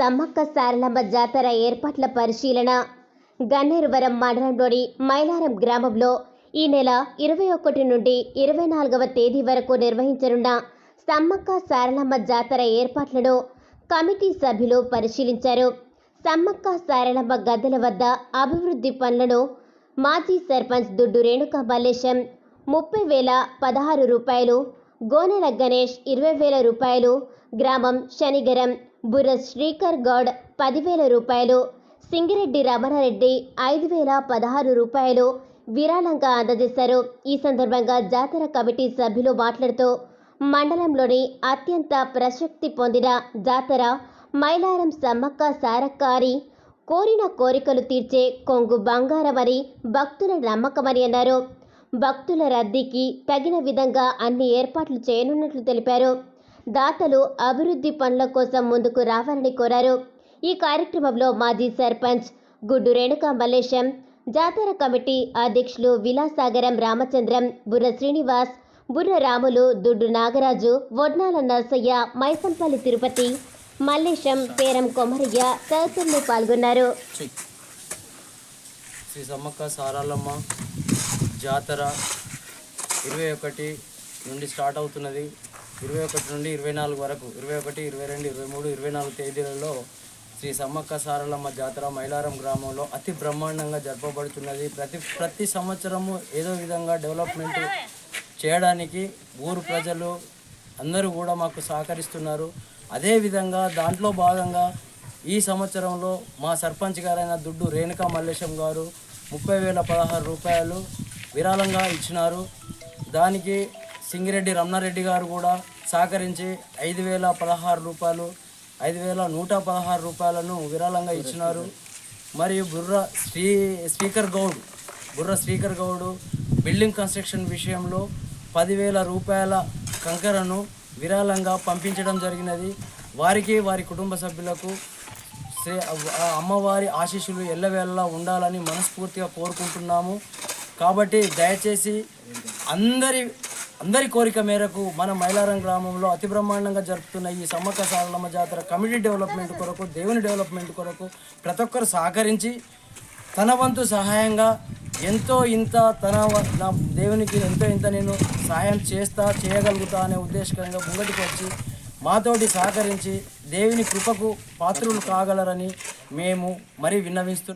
సమ్మక్క సారలమ్మ జాతర ఏర్పాట్ల పరిశీలన. గన్నేరువరం మండలంలోని మైలారం గ్రామంలో ఈ నెల ఇరవై ఒకటి నుండి ఇరవై నాలుగవ తేదీ వరకు నిర్వహించనున్న సమ్మక్క సారలమ్మ జాతర ఏర్పాట్లను కమిటీ సభ్యులు పరిశీలించారు. సమ్మక్క సారలమ్మ గద్దెల వద్ద అభివృద్ధి పనులను మాజీ సర్పంచ్ దుడ్డు రేణుకా మల్లేశం ముప్పై వేల పదహారు రూపాయలు గోనెల గణేష్ ఇరవై వేల రూపాయలు గ్రామం శనిగరం బుర్ర శ్రీకర్ గౌడ్ పదివేల రూపాయలు సింగిరెడ్డి రమణారెడ్డి ఐదు వేల పదహారు రూపాయలు విరాళంగా అందజేశారు. ఈ సందర్భంగా జాతర కమిటీ సభ్యులు మాట్లాడుతూ మండలంలోని అత్యంత ప్రశక్తి పొందిన జాతర మైలారం సమ్మక్క సారక్క అని కోరిన కోరికలు తీర్చే కొంగు బంగారమని భక్తుల నమ్మకమని అన్నారు. భక్తుల రద్దీకి తగిన విధంగా అన్ని ఏర్పాట్లు చేయనున్నట్లు తెలిపారు. దాతలు అభివృద్ధి పనుల కోసం ముందుకు రావాలని కోరారు. ఈ కార్యక్రమంలో మాజీ సర్పంచ్ గుడ్డు రేణుకా మల్లేశం జాతర కమిటీ అధ్యక్షులు విలాసాగరం రామచంద్రం బుర్ర శ్రీనివాస్ బుర్ర రాములు దుడ్డు నాగరాజు వడ్నాల నర్సయ్య మైసంపల్లి తిరుపతి మల్లేశం పేరం కొమరయ్య తదితరులు పాల్గొన్నారు. శ్రీ సమ్మక్క సారాలమ్మ జాతర ఇరవై ఒకటి నుండి స్టార్ట్ అవుతున్నది. ఇరవై ఒకటి నుండి ఇరవై నాలుగు వరకు ఇరవై ఒకటి ఇరవై రెండు ఇరవై మూడు ఇరవై నాలుగు తేదీలలో శ్రీ సమ్మక్క సారలమ్మ జాతర మైలారం గ్రామంలో అతి బ్రహ్మాండంగా జరపబడుతున్నది. ప్రతి ప్రతి సంవత్సరము ఏదో విధంగా డెవలప్మెంట్ చేయడానికి ఊరు ప్రజలు అందరూ కూడా మాకు సహకరిస్తున్నారు. అదేవిధంగా దాంట్లో భాగంగా ఈ సంవత్సరంలో మా సర్పంచ్ గారైన దుడ్డు రేణుకా మల్లేశం గారు ముప్పై వేల పదహారు రూపాయలు విరాళంగా ఇచ్చినారు. దానికి సింగిరెడ్డి రమణారెడ్డి గారు కూడా సహకరించి ఐదు వేల పదహారు రూపాయలు ఐదు వేల నూట పదహారు రూపాయలను విరాళంగా ఇచ్చినారు. మరియు బుర్ర శ్రీ స్పీకర్ గౌడ్ బుర్ర స్పీకర్ గౌడ్ బిల్డింగ్ కన్స్ట్రక్షన్ విషయంలో పదివేల రూపాయల కంకరను విరాళంగా పంపించడం జరిగినది. వారికి వారి కుటుంబ సభ్యులకు శ్రీ అమ్మవారి ఆశీస్సులు ఎల్లవేళలా ఉండాలని మనస్ఫూర్తిగా కోరుకుంటున్నాము. కాబట్టి దయచేసి అందరి అందరి కోరిక మేరకు మన మైలారం గ్రామంలో అతి బ్రహ్మాండంగా జరుపుతున్న ఈ సమ్మక్క సారలమ్మ జాతర కమ్యూనిటీ డెవలప్మెంట్ కొరకు దేవుని డెవలప్మెంట్ కొరకు ప్రతి ఒక్కరు సహకరించి తన వంతు సహాయంగా ఎంతో ఇంత తన నా దేవునికి ఎంతో ఇంత నేను సహాయం చేస్తా చేయగలుగుతా అనే ఉద్దేశంగా ముంగటికి వచ్చి మాతోటి సహకరించి దేవుని కృపకు పాత్రులు కాగలరని మేము మరీ విన్నవిస్తు